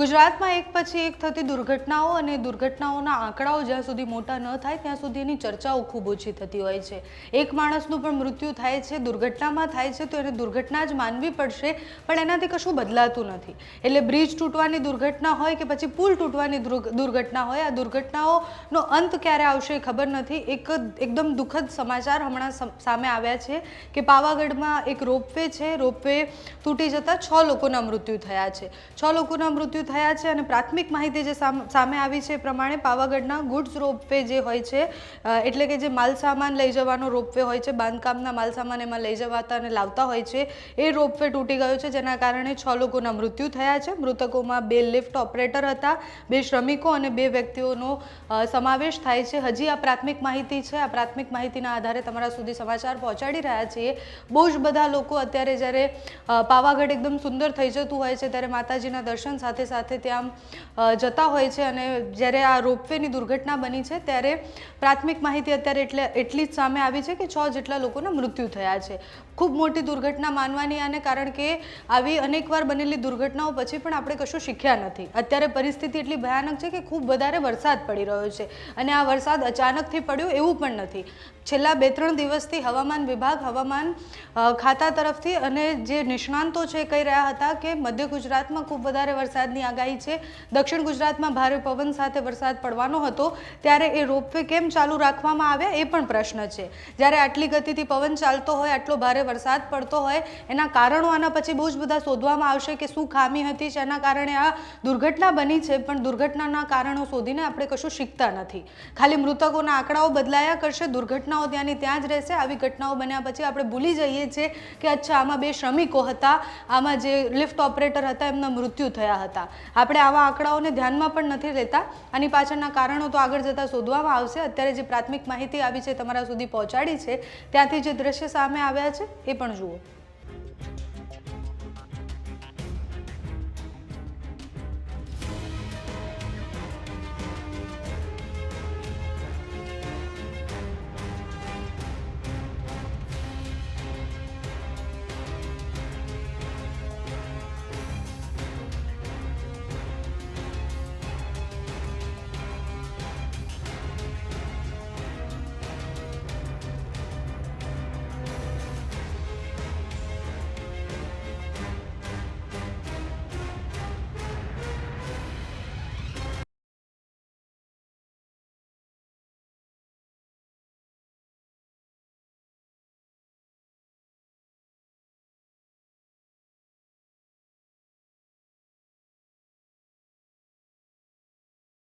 ગુજરાતમાં એક પછી એક થતી દુર્ઘટનાઓ અને દુર્ઘટનાઓના આંકડાઓ જ્યાં સુધી મોટા ન થાય, ત્યાં સુધી એની ચર્ચાઓ ખૂબ ઓછી થતી હોય છે. એક માણસનું પણ મૃત્યુ થાય છે, દુર્ઘટનામાં થાય છે, તો એને દુર્ઘટના જ માનવી પડશે, પણ એનાથી કશું બદલાતું નથી. એટલે બ્રિજ તૂટવાની દુર્ઘટના હોય કે પછી પુલ તૂટવાની દુર્ઘટના હોય, આ દુર્ઘટનાઓનો અંત ક્યારે આવશે એ ખબર નથી. એક એકદમ દુઃખદ સમાચાર હમણાં સામે આવ્યા છે કે પાવાગઢમાં એક રોપવે છે, રોપવે તૂટી જતાં છ લોકોના મૃત્યુ થયા છે. છ લોકોના મૃત્યુ થયા છે અને પ્રાથમિક માહિતી જે સામ- આવી છે એ પ્રમાણે પાવાગઢના ગુડ્સ રોપવે જે હોય છે એટલે કે જે માલસામાન લઈ જવાનો રોપવે હોય છે, બાંધકામના માલસામાન એમાં લઈ જવાતા અને લાવતા હોય છે, એ રોપવે તૂટી ગયો છે, જેના કારણે છ લોકોના મૃત્યુ થયા છે. મૃતકોમાં બે લિફ્ટ ઓપરેટર હતા, બે શ્રમિકો અને બે વ્યક્તિઓનો સમાવેશ થાય છે. હજી આ પ્રાથમિક માહિતી છે. આ પ્રાથમિક માહિતીના આધારે તમારા સુધી સમાચાર પહોંચાડી રહ્યા છીએ. બહુ જ બધા લોકો અત્યારે જ્યારે પાવાગઢ એકદમ સુંદર થઈ જતું હોય છે, ત્યારે માતાજીના દર્શન સાથે સાથે ત્યાં જતા હોય છે અને જ્યારે આ રોપવેની દુર્ઘટના બની છે ત્યારે પ્રાથમિક માહિતી અત્યારે એટલે, એટલી જ સામે આવી છે કે છ જેટલા લોકોના મૃત્યુ થયા છે. ખૂબ મોટી દુર્ઘટના માનવાની આને કારણ કે આવી અનેકવાર બનેલી દુર્ઘટનાઓ પછી પણ આપણે કશું શીખ્યા નથી. અત્યારે પરિસ્થિતિ એટલી ભયાનક છે કે ખૂબ વધારે વરસાદ પડી રહ્યો છે અને આ વરસાદ અચાનકથી પડ્યો એવું પણ નથી. છેલ્લા બે ત્રણ દિવસથી હવામાન વિભાગ, હવામાન ખાતા તરફથી અને જે નિષ્ણાંતો છે કહી રહ્યા હતા કે મધ્ય ગુજરાતમાં ખૂબ વધારે વરસાદની આગાહી છે. દક્ષિણ ગુજરાતમાં ભારે પવન સાથે વરસાદ પડવાનો હતો, ત્યારે એ રોપવે કેમ ચાલુ રાખવામાં આવ્યા એ પણ પ્રશ્ન છે. જ્યારે આટલી ગતિથી પવન ચાલતો હોય, આટલો ભારે વરસાદ પડતો હોય, એના કારણો આના પછી બહુ જ બધા શોધવામાં આવશે કે શું ખામી હતી જેના કારણે આ દુર્ઘટના બની છે, પણ દુર્ઘટનાના કારણો શોધીને આપણે કશું શીખતા નથી. ખાલી મૃતકોના આંકડાઓ બદલાયા કરશે, દુર્ઘટનાઓ ત્યાંની ત્યાં જ રહેશે. આવી ઘટનાઓ બન્યા પછી આપણે ભૂલી જઈએ છીએ કે અચ્છા, આમાં બે શ્રમિકો હતા, આમાં જે લિફ્ટ ઓપરેટર હતા, એમના મૃત્યુ થયા હતા. આપણે આવા આંકડાઓને ધ્યાનમાં પણ નથી લેતા. આની પાછળના કારણો તો આગળ જતાં શોધવામાં આવશે. અત્યારે જે પ્રાથમિક માહિતી આવી છે તમારા સુધી પહોંચાડી છે, ત્યાંથી જે દ્રશ્ય સામે આવ્યા છે, એ પણ જુઓ.